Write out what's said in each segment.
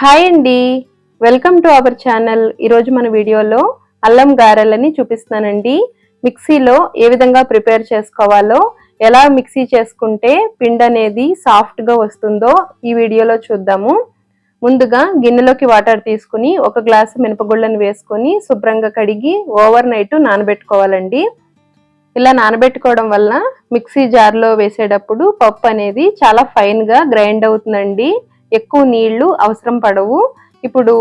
Hi అండి. Welcome to our channel. ఈరోజు మన వీడియోలో అల్లం గారెలని చూపిస్తున్నానండి. మిక్సీలో ఏ విధంగా ప్రిపేర్ చేసుకోవాలో ఎలా మిక్సీ చేసుకుంటే పిండి అనేది సాఫ్ట్గా వస్తుందో ఈ వీడియోలో చూద్దాము. ముందుగా గిన్నెలోకి వాటర్ తీసుకుని ఒక గ్లాసు మినపగుళ్ళను వేసుకొని శుభ్రంగా కడిగి ఓవర్ నైట్ నానబెట్టుకోవాలండి. ఇలా నానబెట్టుకోవడం వల్ల మిక్సీ జార్లో వేసేటప్పుడు పప్పు అనేది చాలా ఫైన్గా గ్రైండ్ అవుతుందండి. ఎక్కువ నీళ్ళు అవసరం పడవు. ఇప్పుడు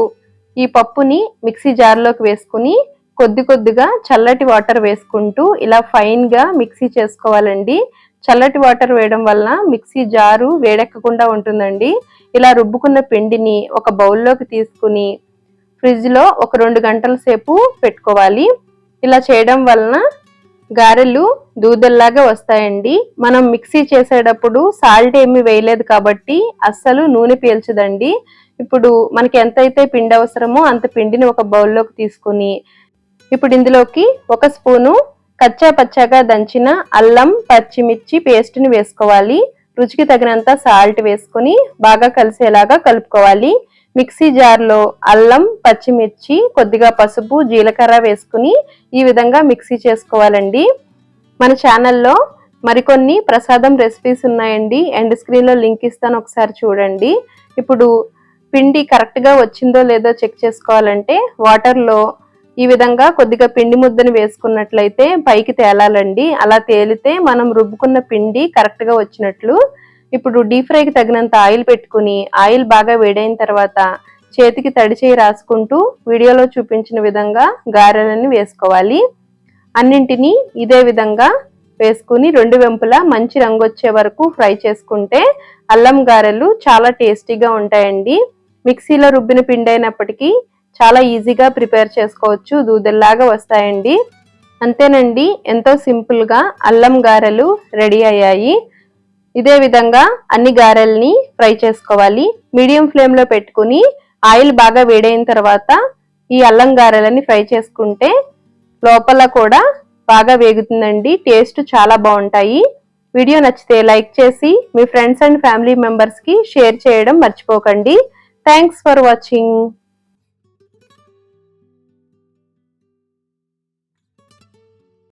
ఈ పప్పుని మిక్సీ జార్లోకి వేసుకుని కొద్ది కొద్దిగా చల్లటి వాటర్ వేసుకుంటూ ఇలా ఫైన్గా మిక్సీ చేసుకోవాలండి. చల్లటి వాటర్ వేయడం వలన మిక్సీ జారు వేడెక్కకుండా ఉంటుందండి. ఇలా రుబ్బుకున్న పిండిని ఒక బౌల్లోకి తీసుకుని ఫ్రిడ్జ్లో ఒక రెండు గంటల సేపు పెట్టుకోవాలి. ఇలా చేయడం వలన గారెలు దూదల్లాగా వస్తాయండి. మనం మిక్సీ చేసేటప్పుడు సాల్ట్ ఏమి వేయలేదు కాబట్టి అస్సలు నూనె పీల్చదండి. ఇప్పుడు మనకి ఎంతైతే పిండి అవసరమో అంత పిండిని ఒక బౌల్లోకి తీసుకుని ఇప్పుడు ఇందులోకి ఒక స్పూను కచ్చా పచ్చాగా దంచిన అల్లం పచ్చిమిర్చి పేస్ట్ని వేసుకోవాలి. రుచికి తగినంత సాల్ట్ వేసుకొని బాగా కలిసేలాగా కలుపుకోవాలి. మిక్సీ జార్లో అల్లం పచ్చిమిర్చి కొద్దిగా పసుపు జీలకర్ర వేసుకుని ఈ విధంగా మిక్సీ చేసుకోవాలండి. మన ఛానల్లో మరికొన్ని ప్రసాదం రెసిపీస్ ఉన్నాయండి. ఎండ్ స్క్రీన్లో లింక్ ఇస్తాను ఒకసారి చూడండి. ఇప్పుడు పిండి కరెక్ట్గా వచ్చిందో లేదో చెక్ చేసుకోవాలంటే వాటర్లో ఈ విధంగా కొద్దిగా పిండి ముద్దని వేసుకున్నట్లయితే పైకి తేలాలండి. అలా తేలితే మనం రుబ్బుకున్న పిండి కరెక్ట్గా వచ్చినట్లు ఇప్పుడు డీప్ ఫ్రైకి తగినంత ఆయిల్ పెట్టుకుని ఆయిల్ బాగా వేడైన తర్వాత చేతికి తడి చేయి రాసుకుంటూ వీడియోలో చూపించిన విధంగా గారెలని వేసుకోవాలి. అన్నింటినీ ఇదే విధంగా వేసుకుని రెండు వెంపులా మంచి రంగు వచ్చే వరకు ఫ్రై చేసుకుంటే అల్లం గారెలు చాలా టేస్టీగా ఉంటాయండి. మిక్సీలో రుబ్బిన పిండి అయినప్పటికీ చాలా ఈజీగా ప్రిపేర్ చేసుకోవచ్చు. దూదల్లాగా వస్తాయండి. అంతేనండి ఎంతో సింపుల్గా అల్లం గారెలు రెడీ అయ్యాయి. ఇదే విధంగా అన్ని గారెల్ని ఫ్రై చేసుకోవాలి. మీడియం ఫ్లేమ్లో పెట్టుకుని ఆయిల్ బాగా వేడైన తర్వాత ఈ అల్లం గారెలని ఫ్రై చేసుకుంటే లోపల కూడా బాగా వేగుతుందండి. టేస్ట్ చాలా బాగుంటాయి. వీడియో నచ్చితే లైక్ చేసి మీ ఫ్రెండ్స్ అండ్ ఫ్యామిలీ మెంబర్స్కి షేర్ చేయడం మర్చిపోకండి. Thanks for watching.